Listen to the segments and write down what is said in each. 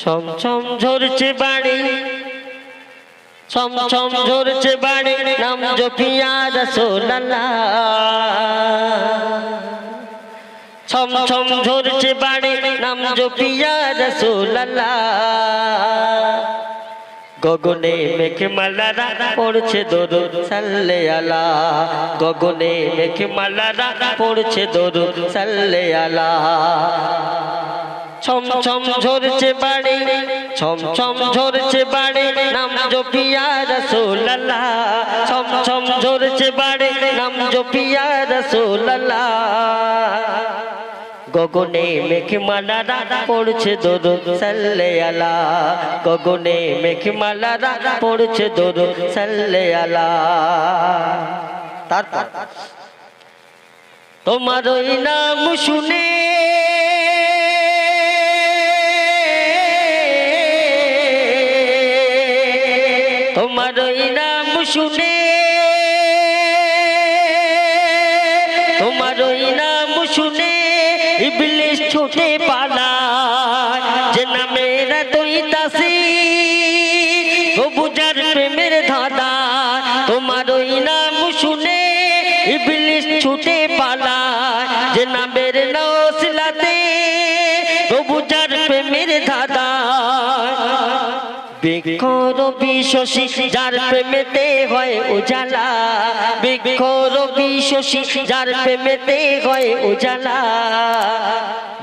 ছম ঝরছে বাড়ি ছম ঝরছে বাড়ি নাম জপিয়া রসোল্লাহ ছম ছম ঝরছে বাড়ি নাম জপিয়া রসোল্লাহ গগনে মেঘে মালারা পড়ছে দরুদ, সাল্লে আলা। গগনে মেঘে মালারা পড়ছে দরুদ, সাল্লে আলা। ছম ছম ঝরছে বাড়ি ছম ছম ঝরছে বাড়ি, নাম জপিয়া রসোল্লাহ ছম ছম ঝরছে বাড়ি, নাম জপিয়া রসোল্লাহ গগনে মেঘমালারা পড়ছে দরুদ সাল্লে আলা গগনে মেঘমালারা পড়ছে দরুদ সাল্লে আলা তারপর, তোমার ওই নাম শুনে তোমার ওই নাম শুনে। তোমার ওই নাম শুনে ইবলিশ ছুটে পালায়। যে নামের তুই তাসি ও বুঝার প্রেমের উজালা। বিক্ষর বিশ্বসী যার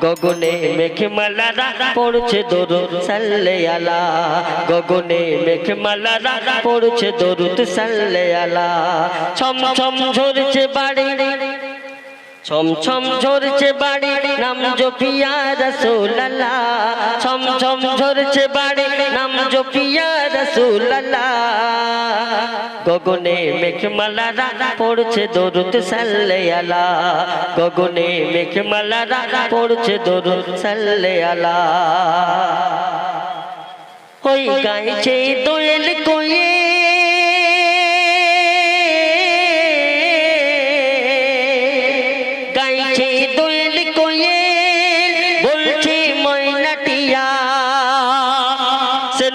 গগনে মেঘমালারা পড়ছে দরুদ সাল্লে আলা গগনে মেঘমালারা পড়ছে দরুদ সাল্লে আলা ছম ছম ঝরছে বাড়ি ছম ছম ঝরছে বাড়ি, নাম জপিয়া রসুল্লাহ ছম ছম ঝরছে বাড়ি নাম জপিয়া রসুল্লাহ গগনে মেঘমালারা পড়ছে দরুদ সাল্লে আলা। গগনে মেঘমালারা পড়ছে দরুদ সাল্লে ওই গাইছে দোয়েল কোয়ে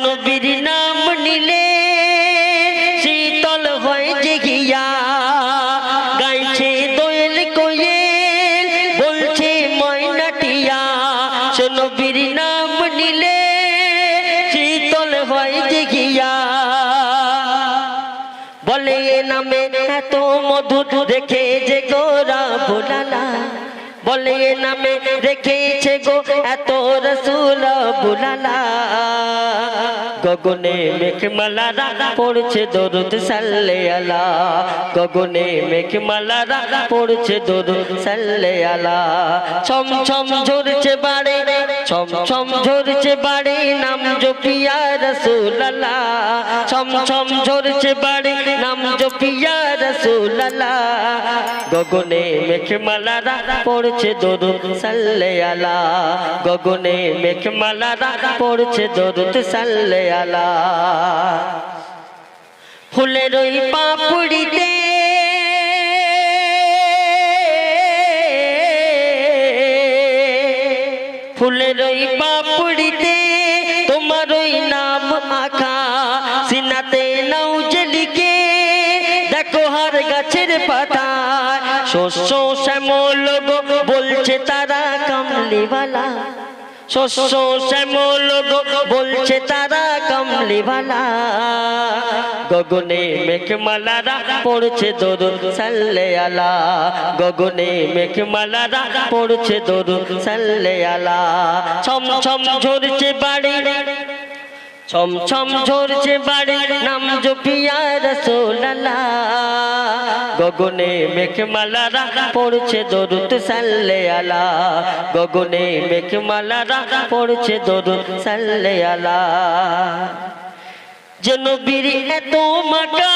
নবীর নাম নিলে শীতল হয় যে গিয়া। গাইছে দোয়েল কোয়েল, বলছে ময়নাটিয়া সে নবীর নাম নিলে শীতল হয় যে গিয়া। বলে নামে এত মধুর রেখে যে গোরা ভোলালা বলে নামে রেখেছে গো এত রসুল বুলালা গগনে মেঘমালারা পড়ছে দরুদ সাল্লে আলা গগনে মেঘমালারা পড়ছে দরুদ সাল্লে আলা ছম ঝরছে বাড়ে। ছম ছম ঝরছে বাড়ে নাম জপিয়া রসুল্লাহ ছম ছম ঝরছে বাড়ে নাম জপিয়া রসুল্লাহ গগনে মেঘমালারা পড়ছে দরুদ সাল্লে আলা গগনে মেঘমালারা পড়ছে দরুদ সাল্লে আলা ফুলের ওই পাপড়িতে ফুলের ওই পাপড়িতে তোমার ওই নাম আঁকা। সিনাতে নাও জেলিকে, দেখো হার গাছের পাতা শস্য শ্যামল বলছে তারা কামলিওয়ালা। শস্য শ্যামল বলছে তারা কামলিওয়ালা গগনে মেঘমালারা পড়ছে দরু সাল্লে আলা। গগনে মেঘমালারা পড়ছে দরু সাল্লে আলা। ছম ছম ঝরছে বাড়ি। ছম ছম ঝরছে বাড়ি নাম জপিয়া রসোল্লাহ গগনে মেঘমালারা পড়ছে দরুদ সাল্লে আলা। গগনে মেঘমালারা পড়ছে দরুদ সাল্লে আলা। যে নবীর এত মাকা,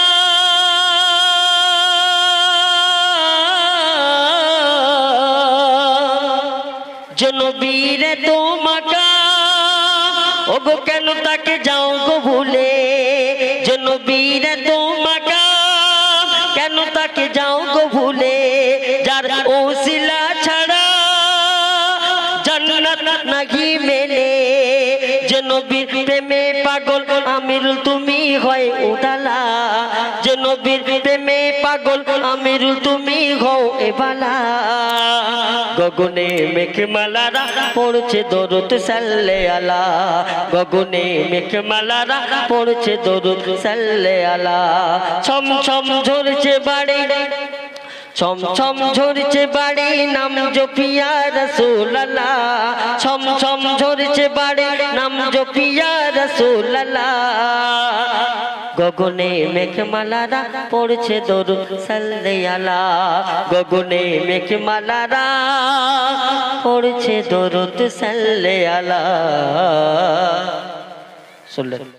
যে নবীর এত মাকা ওগো কেন তাকে যাও গো ভুলে? যে কেন তাকে যাও গো ভুলে? যার ওসিলা ছাড়া জান্নাত নাহি মেলে। যে নবীর প্রেমে পাগল আমিরুল তুমি হয় উদালা। যে নবীর পাগল, আমিরুল তুমি হও এবালা গগনে মেঘমালারা পড়ছে দরুদ সাল্লে আলা। গগনে মেঘমালারা পড়ছে দরুদ সাল্লে আলা। ছম ছম ঝরছে বাড়ি ছম ছম ঝরছে বাড়ি, নাম জপিয়া রসুল্লাহ ছম ছম ঝরছে বাড়ি, নাম জপিয়া রসুল্লাহ গগনে মেঘমালারা পড়ছে দরু সাল্লালা গগনে মেঘমালারা পড়ছে দরুদ সাল্লালা শুনলেন